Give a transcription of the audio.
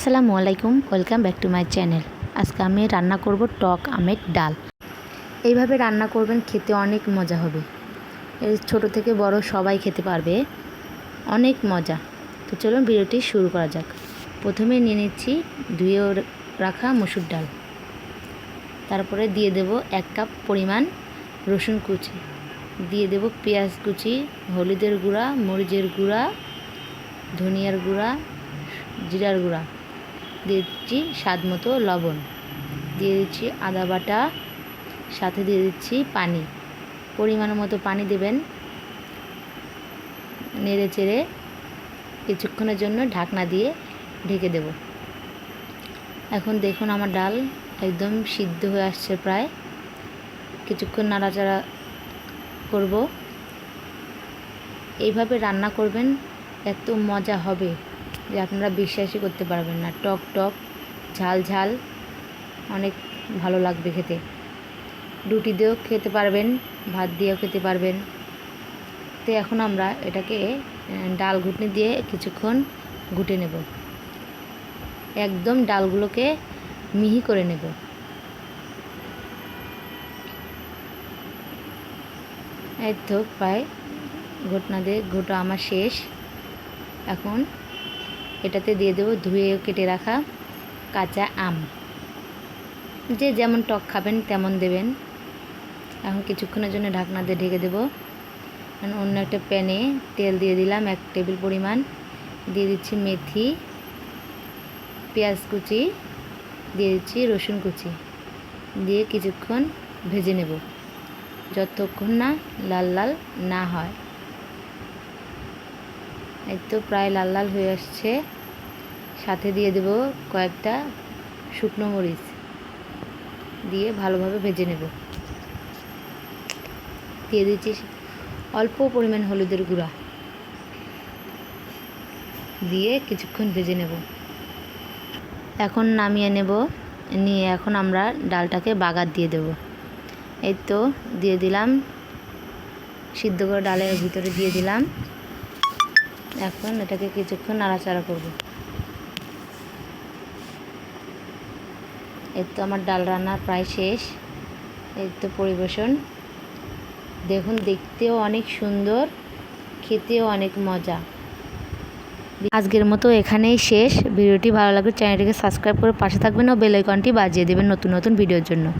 আসসালামু আলাইকুম welcome back to my channel আজকে আমি রান্না করব টক আমের ডাল। এইভাবে রান্না করবেন, খেতে অনেক মজা হবে। এর ছোট থেকে বড় সবাই খেতে পারবে। অনেক মজা। তো চলুন ভিডিওটি শুরু করা যাক। প্রথমে নিয়ে নিচ্ছি ধুয়ে রাখা মসুর ডাল। তারপরে দিয়ে দেব এক কাপ পরিমাণ রসুন কুচি। দিয়ে দেব পেঁয়াজ কুচি, হলুদের গুঁড়া, মরিচের গুঁড়া, ধনিয়ার গুঁড়া, জিরার গুঁড়া। দিয়ে দিচ্ছি স্বাদ মতো লবণ। দিয়ে দিচ্ছি আদা বাটা, সাথে দিয়ে দিচ্ছি পানি। পরিমাণ মতো পানি দেবেন। নেড়ে চেড়ে কিছুক্ষণের জন্য ঢাকনা দিয়ে ঢেকে দেব। এখন দেখুন আমার ডাল একদম সিদ্ধ হয়ে আসছে প্রায়। কিছুক্ষণ নাড়াচাড়া করব। এইভাবে রান্না করবেন, এত মজা হবে। যে আপনারা বিশ্বাসই করতে পারবেন না। টক টক, ঝাল ঝাল, অনেক ভালো লাগবে খেতে। রুটি দিয়েও খেতে পারবেন, ভাত দিয়েও খেতে পারবেন। তো এখন আমরা এটাকে ডাল ঘুটনি দিয়ে কিছুক্ষণ ঘুটে নেব। একদম ডালগুলোকে মিহি করে নেব। এই তো প্রায় ঘটনা দিয়ে ঘোটা আমার শেষ। এখন এটাতে দিয়ে দেবো ধুয়ে কেটে রাখা কাঁচা আম। যে যেমন টক খাবেন তেমন দেবেন। এখন কিছুক্ষণের জন্য ঢাকনা দিয়ে ঢেকে দেবো। অন্য একটা প্যানে তেল দিয়ে দিলাম এক টেবিল পরিমাণ। দিয়ে দিচ্ছি মেথি, পেঁয়াজ কুচি, দিয়ে দিচ্ছি রসুন কুচি। দিয়ে কিছুক্ষণ ভেজে নেব। যতক্ষণ না লাল লাল না হয়। এই তো প্রায় লাল লাল হয়ে আসছে। সাথে দিয়ে দেব কয়েকটা শুকনো মরিচ। দিয়ে ভালোভাবে ভেজে নেব। দিয়ে দিচ্ছি অল্প পরিমাণ হলুদের গুঁড়া। দিয়ে কিছুক্ষণ ভেজে নেব। এখন নামিয়ে নেব। নিয়ে এখন আমরা ডালটাকে বাগার দিয়ে দেব। এই তো দিয়ে দিলাম। সিদ্ধ করে ডালের ভিতরে দিয়ে দিলাম। এখন এটাকে কিছুক্ষণ নাড়াচাড়া করব। এই তো আমার ডাল রান্না প্রায় শেষ। এই তো পরিবেশন। দেখুন, দেখতেও অনেক সুন্দর, খেতেও অনেক মজা। আজকের মতো এখানেই শেষ। ভিডিওটি ভালো লাগলে চ্যানেলটিকে সাবস্ক্রাইব করে পাশে থাকবেন ও বেল আইকনটি বাজিয়ে দেবেন নতুন নতুন ভিডিওর জন্য।